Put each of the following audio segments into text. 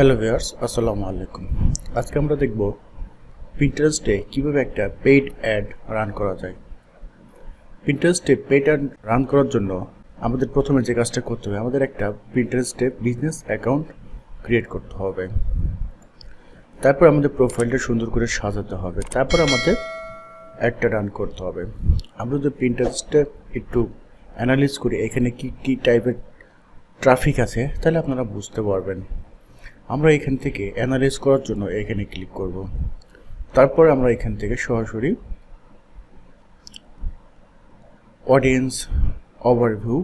Hello viewers আসসালামু আলাইকুম আজকে আমরা দেখব পিন্টারেস্টে কীভাবে একটা পেইড অ্যাড রান করা যায়। পিন্টারেস্টে পেইড অ্যাড রান করার জন্য আমাদের প্রথমে যে কাজটা করতে হবে, আমাদের একটা পিন্টারেস্টে বিজনেস অ্যাকাউন্ট ক্রিয়েট করতে হবে। তারপর আমাদের প্রোফাইলটা সুন্দর করে সাজাতে হবে। তারপর আমাদের অ্যাডটা রান করতে হবে। আমরা যদি পিন্টারেস্টে একটু অ্যানালিস করি, এখানে কি কি টাইপের ট্রাফিক আছে, তাহলে আপনারা বুঝতে পারবেন। আমরা এখান থেকে অ্যানালাইজ করার জন্য এখানে ক্লিক করব। তারপর আমরা এখান থেকে সরাসরি অডিয়েন্স ওভারভিউ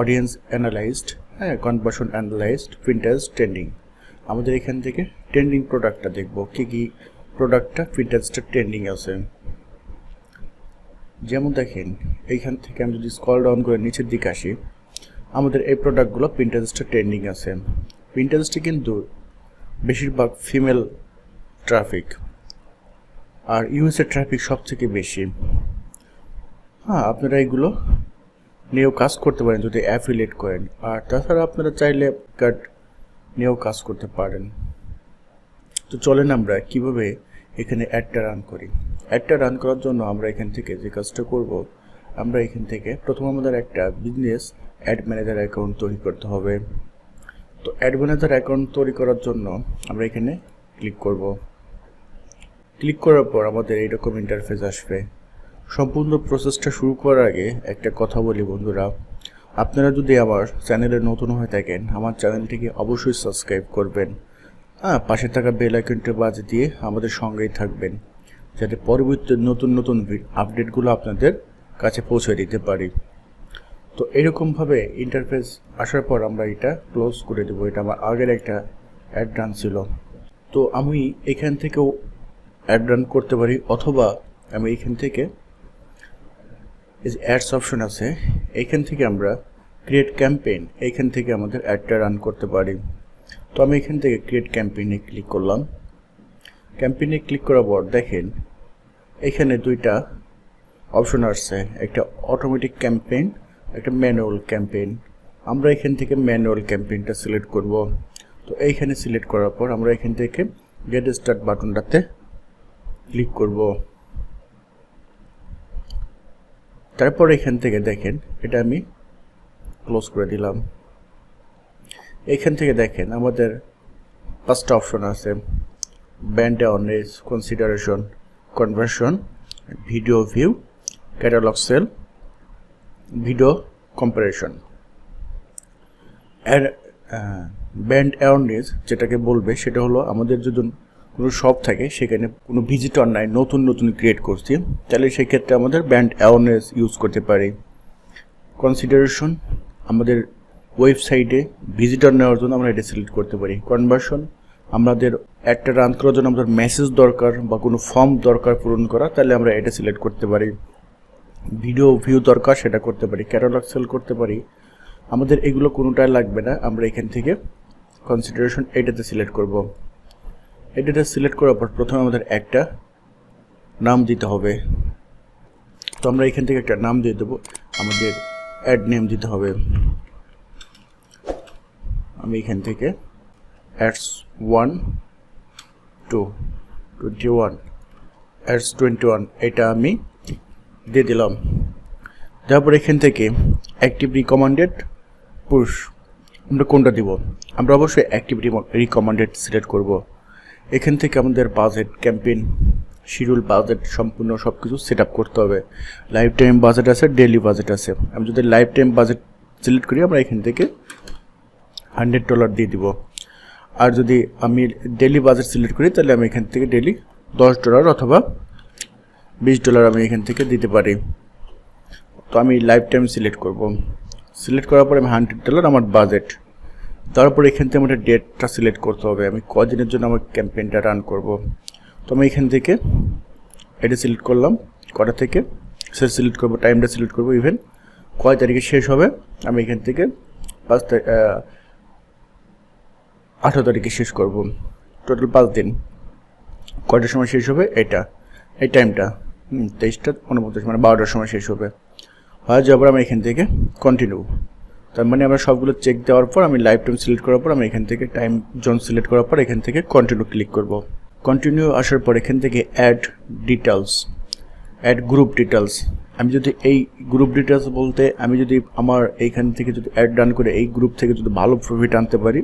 অডিয়েন্স অ্যানালাইজড হ্যাঁ কনভার্সন অ্যানালাইজড প্রিন্টার্স ট্রেন্ডিং আমাদের এখান থেকে ট্রেন্ডিং প্রোডাক্টটা দেখব। কী কী প্রোডাক্টটা প্রিন্টার্সটা ট্রেন্ডিং আছে। যেমন দেখেন এইখান থেকে আমি যদি স্কল ডাউন করে নিচের দিকে আসি, আমাদের এই প্রোডাক্টগুলো প্রিন্টারেস্টে ট্রেন্ডিং আছে। প্রিন্টারেস্টে কিন্তু বেশিরভাগ ফিমেল ট্রাফিক আর ইউএসএ ট্রাফিক সব থেকে বেশি। হ্যাঁ আপনারা এগুলো নিয়েও কাজ করতে পারেন যদি অ্যাফিলেট করেন। আর তাছাড়া আপনারা চাইলে কার্ড নিয়েও কাজ করতে পারেন। তো চলেন আমরা কীভাবে এখানে অ্যাডটা রান করি। অ্যাডটা রান করার জন্য আমরা এখান থেকে যে কাজটা করব, আমরা এখান থেকে প্রথম আমাদের একটা বিজনেস অ্যাড ম্যানেজার অ্যাকাউন্ট তৈরি করতে হবে। তো অ্যাড অ্যাকাউন্ট তৈরি করার জন্য আমরা এখানে ক্লিক করব। ক্লিক করার পর আমাদের এইরকম ইন্টারফেস আসবে। সম্পূর্ণ প্রসেসটা শুরু করার আগে একটা কথা বলি বন্ধুরা। আপনারা যদি আমার চ্যানেলে নতুন হয়ে থাকেন, আমার চ্যানেলটিকে অবশ্যই সাবস্ক্রাইব করবেন। হ্যাঁ পাশে থাকা বেল আইকনটি বাজে দিয়ে আমাদের সঙ্গেই থাকবেন। যাতে পরবর্তী নতুন নতুন আপডেটগুলো আপনাদের কাছে পৌঁছে দিতে পারি। তো এরকমভাবে ইন্টারফেস আসার পর আমরা এটা ক্লোজ করে দেবো। এটা আমার আগের একটা অ্যাড রান ছিল। তো আমি এখান থেকেও অ্যাড রান করতে পারি, অথবা আমি এখান থেকে এই যে অ্যাডস অপশন আছে এইখান থেকে আমরা ক্রিয়েট ক্যাম্পেইন এইখান থেকে আমাদের অ্যাডটা রান করতে পারি। তো আমি এখান থেকে ক্রিয়েট ক্যাম্পেইনে ক্লিক করলাম। ক্যাম্পেইনে ক্লিক করার পর দেখেন, এখানে দুইটা অপশন আসছে। একটা অটোমেটিক ক্যাম্পেইন একটা ম্যানুয়াল ক্যাম্পেইন আমরা এখান থেকে ম্যানুয়াল ক্যাম্পেইনটা সিলেক্ট করব। তো এইখানে সিলেক্ট করার পর আমরা এখান থেকে গেট স্টার্ট বাটনটাতে ক্লিক করব। তারপর এখান থেকে দেখেন, এটা আমি ক্লোজ করে দিলাম। এখান থেকে দেখেন, আমাদের পাঁচটা অপশন আছে। Brand awareness consideration conversion video view catalogue sale video comparison আর ব্যান্ড অ্যাওয়ারনেস যেটাকে বলবে সেটা হলো আমাদের যদি কোনো শপ থাকে, সেখানে কোনো ভিজিটর নাই, নতুন নতুন ক্রিয়েট করছি, তাহলে সেক্ষেত্রে আমাদের ব্যান্ড অ্যাওয়ারনেস ইউজ করতে পারি। কনসিডারেশন আমাদের ওয়েবসাইটে ভিজিটর নেওয়ার জন্য আমরা এটা সিলেক্ট করতে পারি। কনভার্সন আমাদের একটা রান করার জন্য আমাদের মেসেজ দরকার বা কোনো ফর্ম দরকার পূরণ করা, তাহলে আমরা এটা সিলেক্ট করতে পারি। ভিডিও ভিউ দরকার, সেটা করতে পারি ক্যাটালগ সেল করতে পারি। আমাদের এগুলো কোনোটাই লাগবে না, আমরা এখান থেকে কনসিডারেশন এটাতে সিলেক্ট করব। এটাতে সিলেক্ট করার পর প্রথমে আমাদের একটা নাম দিতে হবে। তো আমরা এখান থেকে একটা নাম দিয়ে দেবো, আমাদের অ্যাড নেম দিতে হবে। আমি এখান থেকে ads one two twenty one ads twenty one এটা আমি দিয়ে দিলাম। তারপর এখান থেকে অ্যাক্টিভ রিকমান্ডেড পুশ আমরা কোনটা দিব? আমরা অবশ্যই অ্যাক্টিভ রিকমান্ডেড সিলেক্ট করব। এখান থেকে আমাদের বাজেট ক্যাম্পেইন শিডিউল বাজেট সম্পূর্ণ সব কিছু সেট করতে হবে। লাইফ টাইম বাজেট আছে ডেলি বাজেট আছে। আমি যদি লাইফ টাইম বাজেট সিলেক্ট করি, আমরা এখান থেকে হান্ড্রেড ডলার দিয়ে দিব। আর যদি আমি ডেলি বাজেট সিলেক্ট করি, তাহলে আমি এখান থেকে ডেলি দশ ডলার অথবা বিশ ডলার আমি এখান থেকে দিতে পারি। তো আমি লাইফ টাইম সিলেক্ট করব। সিলেক্ট করার পরে আমি হান্ড্রেড ডলার আমার বাজেট তারপর এখান থেকে আমাদের ডেটটা সিলেক্ট করতে হবে। আমি কদিনের জন্য আমার ক্যাম্পেইনটা রান করব। তো আমি এখান থেকে এটা সিলেক্ট করলাম। কটা থেকে? সে সিলেক্ট করব টাইমটা সিলেক্ট করব ইভেন কয় তারিখে শেষ হবে? আমি এখান থেকে পাঁচ তারিখ আঠারো তারিখে শেষ করব। টোটাল পাঁচ দিন। কয়টার সময় শেষ হবে? এটা। এই টাইমটা তেইশটা উনপঞ্চাশ মানে বারোটার সময় শেষ হবে। হয়ে যাওয়ার পর আমি এখান থেকে কন্টিনিউ তার মানে আমরা সবগুলো চেক দেওয়ার পর, আমি লাইভ টাইম সিলেক্ট করার পর, আমি এখান থেকে টাইম জোন সিলেক্ট করার পর, এখান থেকে কন্টিনিউ ক্লিক করব। কন্টিনিউ আসার পর এখান থেকে ad details ad group details আমি যদি এই গ্রুপ ডিটেলস বলতে, আমি যদি আমার এইখান থেকে যদি অ্যাড ডান করে এই গ্রুপ থেকে যদি ভালো প্রফিট আনতে পারি,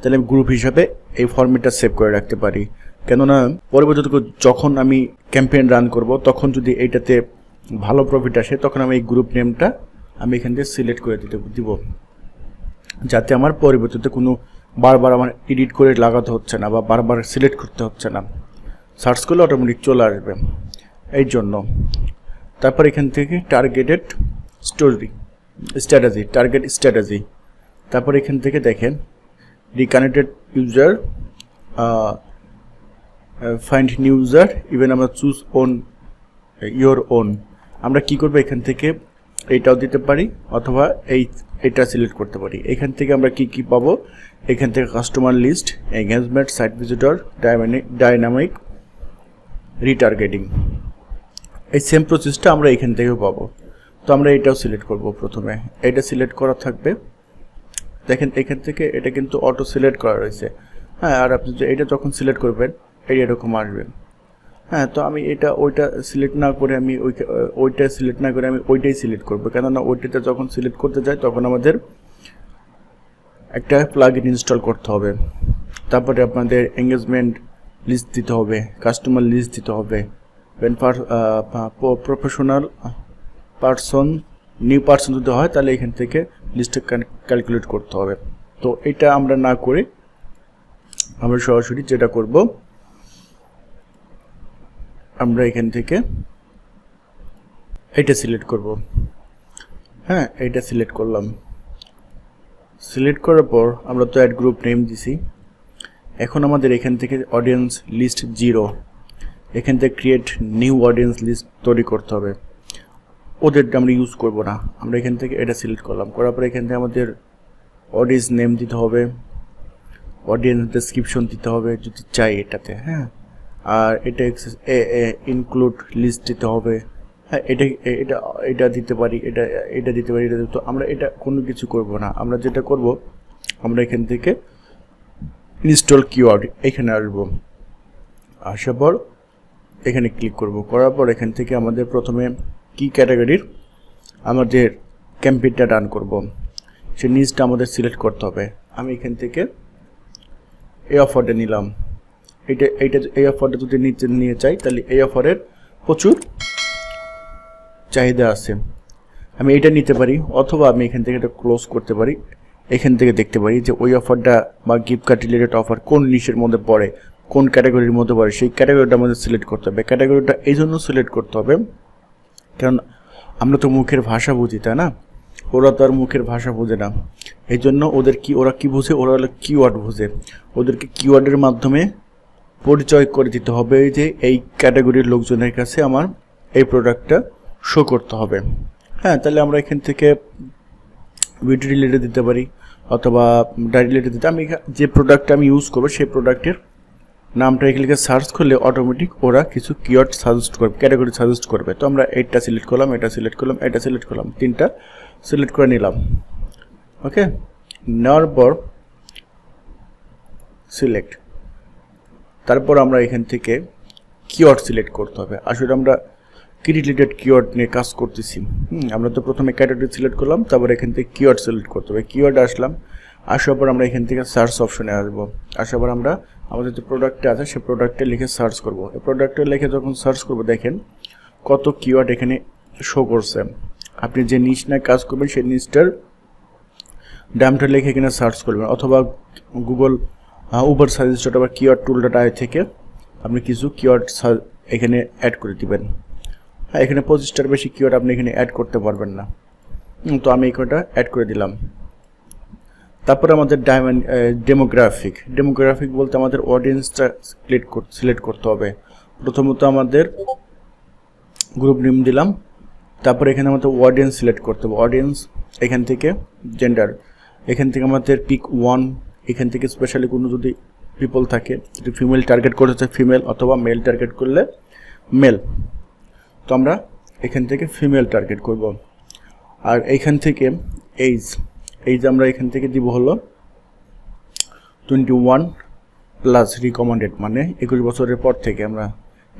তাহলে আমি গ্রুপ হিসাবে এই ফর্মেটটা সেভ করে রাখতে পারি। কেননা পরবর্তীতে যখন আমি ক্যাম্পেইন রান করব, তখন যদি এইটাতে ভালো প্রফিট আসে, তখন আমি এই গ্রুপ নেমটা আমি এখান থেকে সিলেক্ট করে দিতে, দিব। যাতে আমার পরবর্তীতে কোনো বারবার আমার এডিট করে লাগাতে হচ্ছে না বা বারবার সিলেক্ট করতে হচ্ছে না। সার্চ করলে অটোমেটিক চলে আসবে। এই জন্য তারপর এখান থেকে targeted story strategy target strategy তারপর এখান থেকে দেখেন reconnected user find new user even আমরা চুজ ওন ইয়োর ওন আমরা কি করব এখান থেকে? এইটাও দিতে পারি, অথবা এই, এটা সিলেক্ট করতে পারি। এখান থেকে আমরা কি কি পাবো? এখান থেকে customer list engagement site visitor dynamic retargeting এই সেম প্রসেসটা আমরা এখান থেকেও পাবো। তো আমরা এটাও সিলেক্ট করব প্রথমে। এটা সিলেক্ট করা থাকবে। দেখেন এখান থেকে এটা কিন্তু অটো সিলেক্ট করা রয়েছে। হ্যাঁ আর আপনি এটা যখন সিলেক্ট করবেন এই এরকম আসবে। হ্যাঁ তো আমি এটা, ওইটা সিলেক্ট না করে আমি ওই, ওইটা সিলেক্ট না করে আমি ওইটাই সিলেক্ট করব। কেননা ওইটাতে যখন সিলেক্ট করতে যাই, তখন আমাদের একটা প্লাগ ইন ইনস্টল করতে হবে। তারপরে আপনাদের এঙ্গেজমেন্ট লিস্ট দিতে হবে কাস্টমার লিস্ট দিতে হবে। প্রফেশনাল পার্সন নিউ পার্সন যদি হয়, তাহলে এখান থেকে লিস্টটা ক্যালকুলেট করতে হবে। তো এটা আমরা না করে আমরা সরাসরি যেটা করব আমরা এখান থেকে এটা সিলেক্ট করব। হ্যাঁ এটা সিলেক্ট করলাম। সিলেক্ট করার পর আমরা তো অ্যাড গ্রুপ নেম দিছি। এখন আমাদের এখান থেকে অডিয়েন্স লিস্ট জিরো এখান থেকে ক্রিয়েট নিউ অডিয়েন্স লিস্ট তৈরি করতে হবে। ওদেরটা আমরা ইউজ করব না। আমরা এখান থেকে এটা সিলেক্ট করলাম। করার পর এখান থেকে আমাদের অডিয়েন্স নেম দিতে হবে। অডিয়েন্স ডেসক্রিপশন দিতে হবে যদি চাই এটাতে হ্যাঁ। আর এটা ইনক্লুড লিস্ট দিতে হবে। হ্যাঁ এটা এটা এটা দিতে পারি, এটা এটা দিতে পারি, এটা তো আমরা এটা কোনো কিছু করব না। আমরা যেটা করব, আমরা এখান থেকে ইনস্টল কিওয়ার্ড এখানে আসব। আসার পর এখানে ক্লিক করব। করার পর এখান থেকে আমাদের প্রথমে কি ক্যাটাগরির আমাদের ক্যাম্পেইনটা রান করব। সে নিচটা আমাদের সিলেক্ট করতে হবে। আমি এখান থেকে এই অফারটা নিলাম। এটা এইটা, এই অফারটা যদি নিচে নিয়ে চাই তাহলে এই অফারের প্রচুর চাহিদা আছে। আমি এটা নিতে পারি, অথবা আমি এখান থেকে এটা ক্লোজ করতে পারি, এখান থেকে দেখতে পারি যে ওই অফারটা বা গিফট কার্ড রিলেটেড অফার কোন নিশের মধ্যে পড়ে, কোন ক্যাটাগরির মধ্যে পড়ে, সেই ক্যাটাগরিটা আমাদের সিলেক্ট করতে হবে। ক্যাটাগরিটা এই জন্য সিলেক্ট করতে হবে, কারণ আমরা তো মুখের ভাষা বুঝি, তাই না? ওরা তো আর মুখের ভাষা বোঝে না। এই জন্য ওদের কি, ওরা কি বুঝে, ওরা হলো কিওয়ার্ড বুঝে। ওদেরকে কিওয়ার্ডের মাধ্যমে পরিচয় করে দিতে হবে যে এই ক্যাটাগরির লোকজনের কাছে আমার এই প্রোডাক্টটা শো করতে হবে। হ্যাঁ তাহলে আমরা এখান থেকে ভিডিও রিলেটেড দিতে পারি, অথবা ডাই রিলেটেড দিতে আমি যে প্রোডাক্টটা আমি ইউজ করব, সেই প্রোডাক্টের নামটা এখানে সার্চ করলে অটোমেটিক ওরা কিছু কিওয়ার্ড সাজেস্ট করবে ক্যাটাগরি সাজেস্ট করবে। তো আমরা এটা সিলেক্ট করলাম, এটা সিলেক্ট করলাম, এটা সিলেক্ট করলাম, তিনটা সিলেক্ট করে নিলাম। ওকে নেওয়ার পর সিলেক্ট তারপর আমরা এখান থেকে কিওয়ার্ড সিলেক্ট করতে হবে। আসলে আমরা কি রিলেটেড কিওয়ার্ড নিয়ে কাজ করতেছি। হুম, আমরা তো প্রথমে ক্যাটাগরি সিলেক্ট করলাম, তারপর এখান থেকে কিওয়ার্ড সিলেক্ট করতে হবে। কিওয়ার্ড আসলাম, আসার পর আমরা এখান থেকে সার্চ অপশনে আসব। আসার পর আমরা, আমাদের যে প্রোডাক্টটা আছে, সে প্রোডাক্টে লিখে সার্চ করব। এই প্রোডাক্টে লিখে যখন সার্চ করব, দেখেন কত কিওয়ার্ড এখানে শো করছে। আপনি যে নিচ নিয়ে কাজ করবেন, সেই নিচটার ডামটা লিখে এখানে সার্চ করবেন, অথবা গুগল উবার সাজেস্ট বা কিওয়ার্ড আই থেকে আপনি কিছু কিওয়ার্ড এখানে অ্যাড করে দিবেন। হ্যাঁ এখানে পঁচিশটার বেশি কিওয়ার্ড আপনি এখানে অ্যাড করতে পারবেন না। তো আমি এই অ্যাড করে দিলাম। তারপরে আমাদের ডায়মন্ড ডেমোগ্রাফিক ডেমোগ্রাফিক বলতে আমাদের অডিয়েন্সটা সিলেক্ট সিলেক্ট করতে হবে। প্রথমত আমাদের গ্রুপ নেম দিলাম। তারপরে এখানে আমাদের অডিয়েন্স সিলেক্ট করতে হবে। অডিয়েন্স এখান থেকে জেন্ডার এখান থেকে আমাদের পিক ওয়ান এখান থেকে স্পেশালি কোনো যদি পিপল থাকে, যদি ফিমেল টার্গেট করতে ফিমেল অথবা মেল টার্গেট করলে মেল তো আমরা এখান থেকে ফিমেল টার্গেট করব। আর এইখান থেকে এইজ এইজ আমরা এখান থেকে দিব হলো টোয়েন্টি ওয়ান প্লাস রিকমেন্ডেড মানে একুশ বছরের পর থেকে আমরা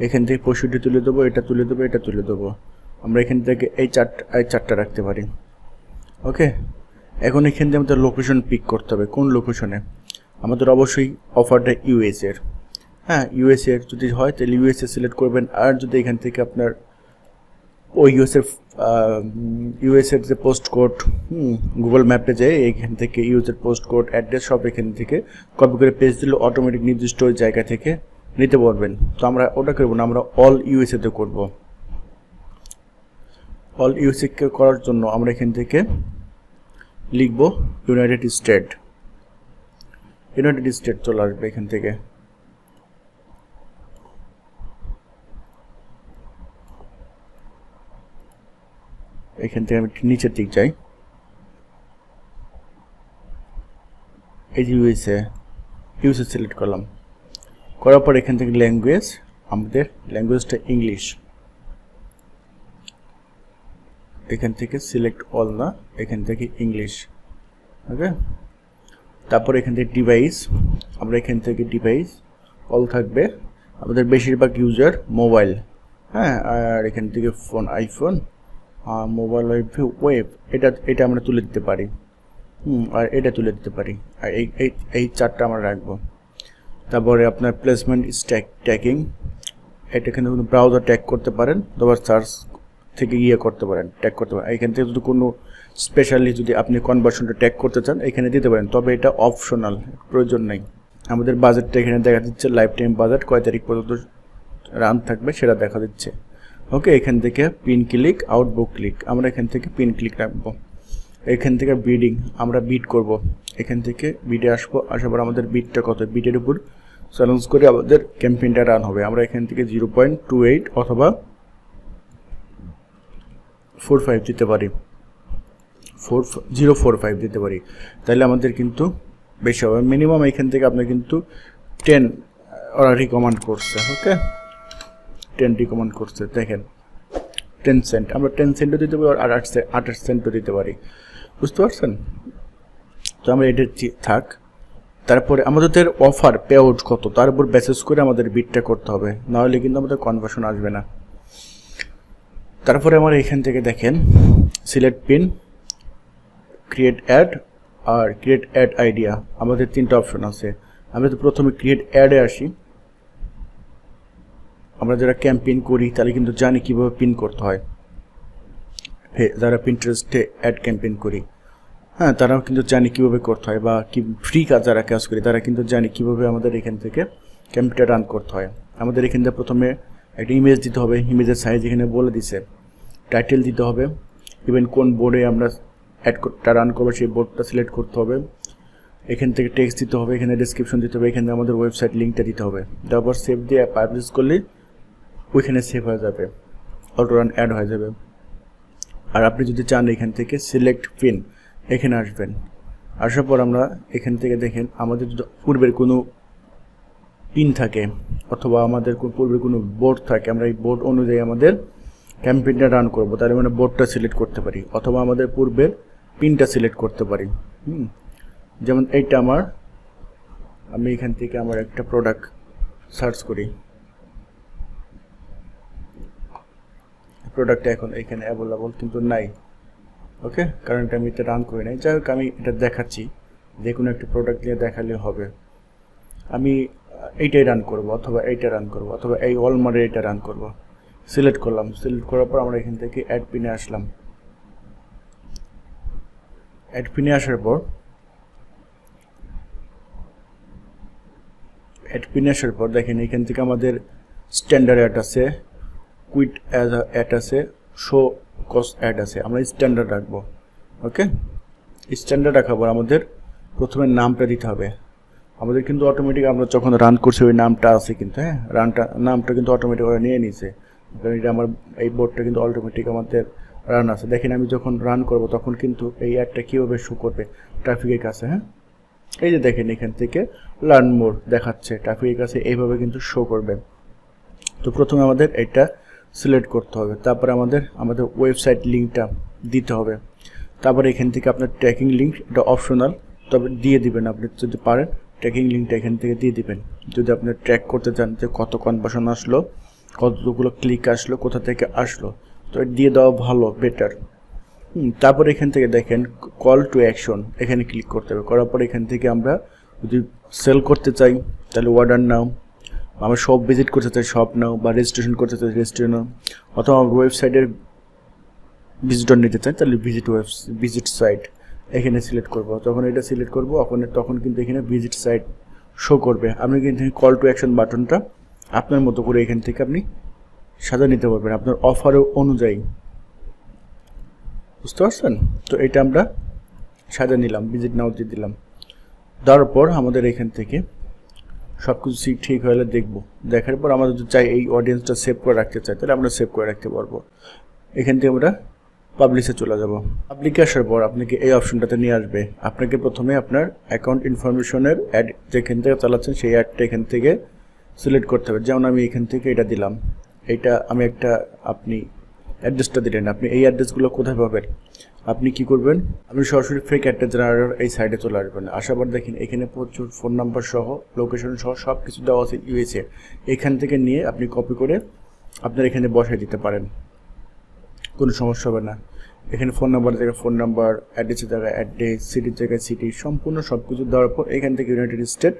এখান থেকে পঁয়ষট্টি তুলে দেবো, এটা তুলে দেবো, এটা তুলে দেবো। আমরা এখান থেকে এই চারটা এই চারটা রাখতে পারি। ওকে এখন এখান থেকে আমাদের লোকেশন পিক করতে হবে। কোন লোকেশনে আমাদের অবশ্যই অফারটা ইউএস এর। হ্যাঁ ইউএস এর যদি হয়, তাহলে ইউএসএ সিলেক্ট করবেন। আর যদি এখান থেকে আপনার ওই ইউএসএর ইউএসএর যে পোস্ট কোড গুগল ম্যাপে যেয়ে এখান থেকে ইউএসএর পোস্ট কোড অ্যাড্রেস সব এখান থেকে কপি করে পেজ দিলে অটোমেটিক নির্দিষ্ট জায়গা থেকে নিতে পারবেন। তো আমরা ওটা করব না, আমরা অল ইউএসএতে করব। অল ইউএসএ করার জন্য আমরা এখান থেকে লিখব ইউনাইটেড স্টেট ইউনাইটেড স্টেট চলে আসবে এখান থেকে। এখান থেকে আমি নিচের দিক যাই। এই যে ইউএসএ ইউএসএ সিলেক্ট করলাম। করার পর এখান থেকে ল্যাঙ্গুয়েজ আমাদের ল্যাঙ্গুয়েজটা ইংলিশ এখান থেকে সিলেক্ট অল না, এখান থেকে ইংলিশ ওকে তারপর এখান থেকে ডিভাইস আমরা এখান থেকে ডিভাইস অল থাকবে। আমাদের বেশিরভাগ ইউজার মোবাইল হ্যাঁ? আর এখান থেকে ফোন আইফোন মোবাইল ওয়েব এটা এটা আমরা তুলে দিতে পারি। হুম, আর এটা তুলে দিতে পারি। আর এই এই চারটা আমরা রাখব। তারপরে আপনার প্লেসমেন্ট স্ট্যাক ট্যাকিং এটা কোনো ব্রাউজার ট্যাগ করতে পারেন, অথবা সার্চ থেকে ইয়ে করতে পারেন ট্যাগ করতে পারেন। এখান থেকে যদি কোনো স্পেশালি যদি আপনি কনভার্সনটা ট্যাগ করতে চান, এখানে দিতে পারেন। তবে এটা অপশনাল প্রয়োজন নেই। আমাদের বাজেটটা এখানে দেখা দিচ্ছে লাইফ টাইম বাজেট কয় তারিখ পর্যন্ত রান থাকবে সেটা দেখা দিচ্ছে। ওকে এখান থেকে পিন ক্লিক আউটবুক ক্লিক আমরা এখান থেকে পিন ক্লিক রাখব। এখান থেকে বিডিং আমরা বিট করব। এখান থেকে বিডে আসব, আসার পর আমাদের বিটটা কত? বিটের উপর চ্যালেঞ্জ করে আমাদের ক্যাম্পেইনটা রান হবে। আমরা এখান থেকে জিরো পয়েন্ট টু এইট অথবা ফোর ফাইভ দিতে পারি। ফোর জিরো ফোর ফাইভ দিতে পারি। তাহলে আমাদের কিন্তু বেশি হবে। মিনিমাম এখান থেকে আপনার কিন্তু টেন ওরা রিকমেন্ড করছে ওকে টেন রিকমেন্ড করছে, দেখেন। টেন সেন্ট আমরা টেন সেন্টও দিতে পারি আর আট আঠাশ সেন্টও দিতে পারি। বুঝতে পারছেন? তো আমরা এটা থাক। তারপরে আমাদের অফার পে আউট কত? তার উপর বেসিস করে আমাদের বিটটা করতে হবে। নাহলে কিন্তু আমাদের কনভার্সন আসবে না। তারপরে আমার এখান থেকে দেখেন সিলেক্ট পিন ক্রিয়েট অ্যাড আর ক্রিয়েট অ্যাড আইডিয়া আমাদের তিনটা অপশন আছে। আমি তো প্রথমে ক্রিয়েট অ্যাডে আসি। আমরা যারা ক্যাম্পেইন করি, তাহলে কিন্তু জানি কীভাবে পিন করতে হয়। যারা পিন্টারেস্টে অ্যাড ক্যাম্পেইন করি হ্যাঁ তারাও কিন্তু জানি কীভাবে করতে হয় বা কি ফ্রি কাজ যারা কাজ করি, তারা কিন্তু জানি কীভাবে আমাদের এখান থেকে ক্যাম্পটা রান করতে হয়। আমাদের এখান থেকে প্রথমে একটা ইমেজ দিতে হবে ইমেজের সাইজ এখানে বলে দিছে। টাইটেল দিতে হবে ইভেন কোন বোর্ডে আমরা অ্যাডটা রান করব, সেই বোর্ডটা সিলেক্ট করতে হবে। এখান থেকে টেক্সট দিতে হবে, এখানে ডিসক্রিপশন দিতে হবে, এখানে আমাদের ওয়েবসাইট লিঙ্কটা দিতে হবে। তারপর সেভ দিয়ে পাবলিশ করলে ওইখানে সেভ হয়ে যাবে অটো রান অ্যাড হয়ে যাবে। আর আপনি যদি চান এখান থেকে সিলেক্ট পিন এখানে আসবেন। আসার পর আমরা এখান থেকে দেখেন, আমাদের যদি পূর্বের কোনো পিন থাকে অথবা আমাদের পূর্বে কোনো বোর্ড থাকে, আমরা এই বোর্ড অনুযায়ী আমাদের ক্যাম্পেইনটা রান করব। তার মানে বোর্ডটা সিলেক্ট করতে পারি, অথবা আমাদের পূর্বের পিনটা সিলেক্ট করতে পারি। হুম? যেমন এইটা আমার, আমি এখান থেকে আমার একটা প্রোডাক্ট সার্চ করি। প্রোডাক্টটা এখন এখানে অ্যাভেলেবল কিন্তু নাই। ওকে কারণ এটা আমি এটা রান করি নাই। যাই হোক, আমি এটা দেখাচ্ছি। যে কোনো একটা প্রোডাক্ট নিয়ে দেখালে হবে। আমি এইটাই রান করব অথবা এইটা রান করব অথবা এই অলমারে এটা রান করব। সিলেক্ট করলাম। সিলেক্ট করার পর আমরা এখান থেকে অ্যাড পিনে আসলাম। অ্যাড পিনে আসার পর অ্যাড পিনে আসার পর দেখেন এখান থেকে আমাদের স্ট্যান্ডার্ড অ্যাড আছে কুইট অ্যাজ অ্যাড আছে শো কস্ট অ্যাড আছে। আমরা স্ট্যান্ডার্ড রাখব। ওকে স্ট্যান্ডার্ড রাখার পর আমাদের প্রথমে নামটা দিতে হবে। আমাদের কিন্তু অটোমেটিক আমরা যখন রান করছি, ওই নামটা আছে কিন্তু হ্যাঁ? রানটা নামটা কিন্তু অটোমেটিক ওরা নিয়ে নিছে। কারণ এটা আমার, এই বোর্ডটা কিন্তু অটোমেটিক আমাদের রান আছে। দেখেন আমি যখন রান করব, তখন কিন্তু এই অ্যাডটা কীভাবে শো করবে ট্রাফিকের কাছে হ্যাঁ? এই যে দেখেন এখান থেকে লার্ন মোর দেখাচ্ছে। ট্রাফিকের কাছে এইভাবে কিন্তু শো করবে। তো প্রথমে আমাদের এটা সিলেক্ট করতে হবে। তারপরে আমাদের আমাদের ওয়েবসাইট লিঙ্কটা দিতে হবে। তারপরে এখান থেকে আপনার ট্র্যাকিং লিঙ্ক এটা অপশনাল তবে দিয়ে দিবেন। আপনি যদি পারেন ট্র্যাকিং লিঙ্কটা এখান থেকে দিয়ে দিবেন। যদি আপনি ট্র্যাক করতে চান যে কত কনভার্সন আসলো, কতগুলো ক্লিক আসলো, কোথা থেকে আসলো, তো দিয়ে দেওয়া ভালো বেটার তারপর এখান থেকে দেখেন কল টু অ্যাকশন এখানে ক্লিক করতে হবে। করার পর এখান থেকে আমরা যদি সেল করতে চাই, তাহলে অর্ডার নাও। আমরা সব ভিজিট করতে চাই শপ নাও, বা রেজিস্ট্রেশন করতে চাই রেজিস্ট্রেশন নাও। অথবা আমরা ওয়েবসাইটের ভিজিটর নিতে চাই, তাহলে ভিজিট ওয়েব ভিজিট সাইট এখানে সিলেক্ট করব। যখন এটা সিলেক্ট করব তখন তখন কিন্তু এখানে ভিজিট সাইট শো করবে। আপনি কিন্তু কল টু অ্যাকশন বাটনটা আপনার মতো করে এখান থেকে আপনি সাজা নিতে পারবেন। আপনার অফার অনুযায়ী। বুঝতে পারছেন? তো এটা আমরা সাজা নিলাম ভিজিট নাও দিয়ে দিলাম। দেওয়ার পর আমাদের এখান থেকে সব কিছু ঠিক হলে দেখব। দেখার পর আমাদের যদি চাই এই অডিয়েন্সটা সেভ করে রাখতে চাই, তাহলে আমরা সেভ করে রাখতে পারব। এখান থেকে আমরা পাবলিশে চলে যাব। পাবলিকে আসার পর আপনাকে এই অপশনটাতে নিয়ে আসবে। আপনাকে প্রথমে আপনার অ্যাকাউন্ট ইনফরমেশনের অ্যাড যেখান থেকে চালাচ্ছেন সেই অ্যাডটা এখান থেকে সিলেক্ট করতে হবে। যেমন আমি এখান থেকে এটা দিলাম। এটা আমি একটা আপনি অ্যাড্রেসটা দিলেন। আপনি এই অ্যাড্রেসগুলো কোথায় পাবেন? আপনি কি করবেন? আপনি সরাসরি ফেক অ্যাড্রেস জেনারেটর এই সাইডে চলে আসবেন। আসার পর দেখেন এখানে প্রচুর ফোন নাম্বার সহ লোকেশন সহ সব কিছু দেওয়া আছে ইউএসএ এখান থেকে নিয়ে আপনি কপি করে আপনার এখানে বসায় দিতে পারেন। কোনো সমস্যা হবে না। এখানে ফোন নাম্বার জায়গায় ফোন নাম্বার অ্যাড্রেসের জায়গায় অ্যাড্রেস সিটির জায়গায় সিটি সম্পূর্ণ সব কিছু দেওয়ার পর এখান থেকে ইউনাইটেড স্টেট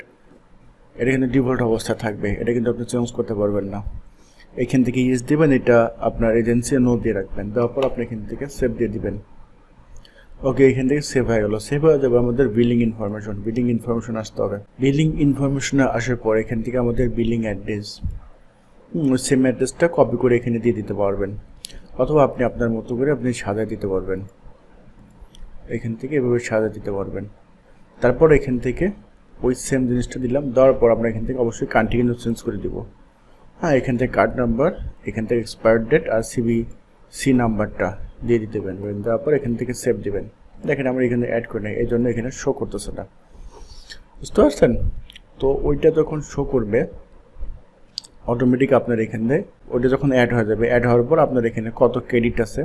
এটা কিন্তু ডিফল্ট অবস্থা থাকবে। এটা কিন্তু আপনি চেঞ্জ করতে পারবেন না। এখান থেকে ইউজ দেবেন, এটা আপনার এজেন্সি নো দিয়ে রাখবেন। দেওয়ার পর আপনি এখান থেকে সেভ দিয়ে দিবেন। ওকে এখান থেকে সেভ হয়ে গেল। সেভ হয়ে যাবে আমাদের বিলিং ইনফরমেশন বিলিং ইনফরমেশন আসতে হবে। বিলিং ইনফরমেশনে আসার পর এখান থেকে আমাদের বিলিং অ্যাড্রেস সেম অ্যাড্রেসটা কপি করে এখানে দিয়ে দিতে পারবেন। অথবা আপনি আপনার মতো করে আপনি সাজায় দিতে পারবেন। এখান থেকে এভাবে সাজা দিতে পারবেন। তারপর এখান থেকে ওই সেম জিনিসটা দিলাম, দেওয়ার পর আমরা এখান থেকে অবশ্যই কান্ট্রি কিন্তু চেঞ্জ করে দিব। হ্যাঁ এখান থেকে কার্ড নাম্বার এখান থেকে এক্সপায়ার ডেট আর সিবি সি নাম্বারটা দিয়ে দিতে পারবেন দেওয়ার পর এখান থেকে সেভ দেবেন। দেখেন আমরা এখানে অ্যাড করে নিই এই জন্য এখানে শো করতেছে না। বুঝতে পারছেন? তো ওইটা যখন শো করবে অটোমেটিক আপনার এখান এখানে ওইটা যখন অ্যাড হয়ে যাবে অ্যাড হওয়ার পর আপনার এখানে কত ক্রেডিট আছে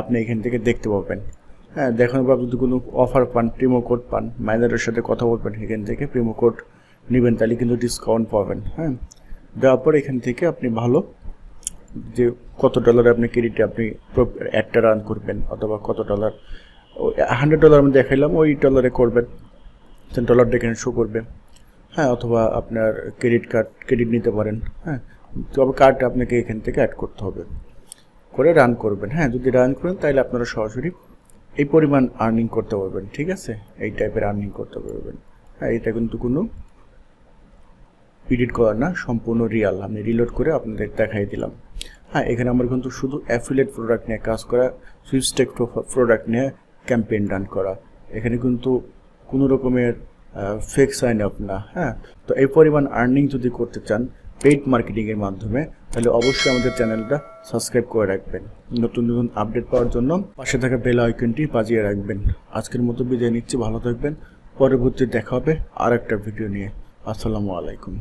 আপনি এখান থেকে দেখতে পাবেন। হ্যাঁ দেখুন বা যদি কোনো অফার পান প্রিমো কোড পান ম্যানেজারের সাথে কথা বলবেন এখান থেকে প্রিমো কোড নেবেন, তাহলে কিন্তু ডিসকাউন্ট পাবেন হ্যাঁ। দেওয়ার পর এখান থেকে আপনি ভালো যে কত ডলার আপনি ক্রেডিটে আপনি অ্যাডটা রান করবেন, অথবা কত ডলার হান্ড্রেড ডলার আমি দেখাইলাম, ওই ডলারে করবেন ডলারটা এখানে শো করবে। হ্যাঁ অথবা আপনার ক্রেডিট কার্ড ক্রেডিট নিতে পারেন হ্যাঁ। তবে কার্ড আপনাকে এখান থেকে অ্যাড করতে হবে। করে রান করবেন হ্যাঁ। যদি রান করেন, তাহলে আপনারা সরাসরি এই পরিমাণ আর্নিং করতে পারবেন, ঠিক আছে? এই টাইপের আর্নিং করতে পারবেন। হ্যাঁ এটা কিন্তু কোনো এডিট করা না, সম্পূর্ণ রিয়াল আমি রিলোড করে আপনাদের দেখাই দিলাম। হ্যাঁ এখানে আমার কিন্তু শুধু অ্যাফিলেট প্রোডাক্ট নিয়ে কাজ করা সুইচটেক প্রোডাক্ট নিয়ে ক্যাম্পেইন রান করা। এখানে কিন্তু কোনো রকমের ফেক সাইন আপ না হ্যাঁ? তো এই পরিমাণ আর্নিং যদি করতে চান পেইড মার্কেটিংয়ের মাধ্যমে, তাহলে অবশ্যই আমাদের চ্যানেলটা সাবস্ক্রাইব করে রাখবেন। নতুন নতুন আপডেট পাওয়ার জন্য পাশে থাকা বেল আইকনটি বাজিয়ে রাখবেন। আজকের মতো বিদায় নিচ্ছি, ভালো থাকবেন। পরবর্তী দেখা হবে আর একটা ভিডিও নিয়ে। আসসালামু আলাইকুম।